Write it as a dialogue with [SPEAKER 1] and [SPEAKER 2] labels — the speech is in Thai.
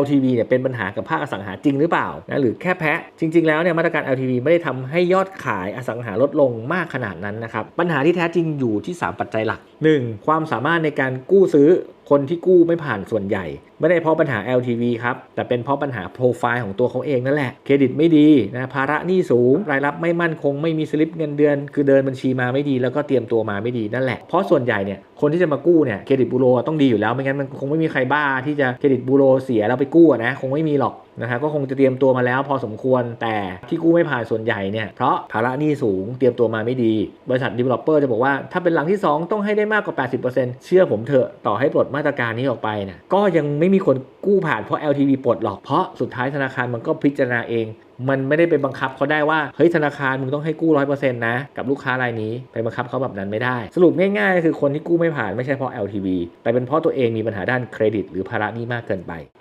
[SPEAKER 1] LTV เนี่ยเป็นปัญหากับภาคอสังหาจริงหรือเปล่านะหรือแค่แพ้จริง ๆ แล้วเนี่ยมาตรการ LTV ไม่ได้ทำให้ยอดขายอสังหาลดลงมากขนาดนั้นนะครับปัญหาที่แท้จริงอยู่ที่ 3 ปัจจัยหลัก 1. ความสามารถในการกู้ซื้อ คนที่กู้ไม่ผ่านส่วนใหญ่ ไม่ได้เพราะปัญหา LTV ครับแต่เป็นเพราะปัญหาโปรไฟล์ของตัวเขาเองนั่นแหละ เครดิตไม่ดีนะภาระหนี้สูง รายรับไม่มั่นคง ไม่มีสลิปเงินเดือน คือเดินบัญชีมาไม่ดีแล้วก็เตรียมตัวมาไม่ดีนั่นแหละเพราะส่วนใหญ่เนี่ยคนที่จะมากู้เนี่ยเครดิตบูโรต้องดีอยู่แล้วไม่งั้นมันคงไม่มีใครบ้าที่จะเครดิตบูโรเสียแล้วไปกู้นะคงไม่มีหรอก นะครับก็คงจะเตรียมตัวมาแล้วพอสมควรแต่ที่กู้ไม่ผ่านส่วนใหญ่เนี่ยเพราะภาระหนี้สูงเตรียมตัวมาไม่ดี บริษัท developer จะบอกว่าถ้าเป็นหลังที่ 2 ต้องให้ได้มากกว่า 80%เชื่อผมเถอะต่อให้ปลดมาตรการนี้ออกไปนะก็ยังไม่มีคนกู้ผ่านเพราะ LTV ปลดหรอกเพราะสุดท้ายธนาคารมันก็พิจารณาเองมันไม่ได้ไปบังคับเขาได้ว่าเฮ้ยธนาคารมึงต้องให้กู้ร้อยเปอร์เซ็นต์นะ กับลูกค้ารายนี้ไปบังคับเขาแบบนั้นไม่ได้ สรุปง่ายๆ คือคนที่กู้ไม่ผ่านไม่ใช่เพราะ LTV แต่เป็นเพราะตัวเองมีปัญหาด้านเครดิต หรือภาระหนี้มากเกินไป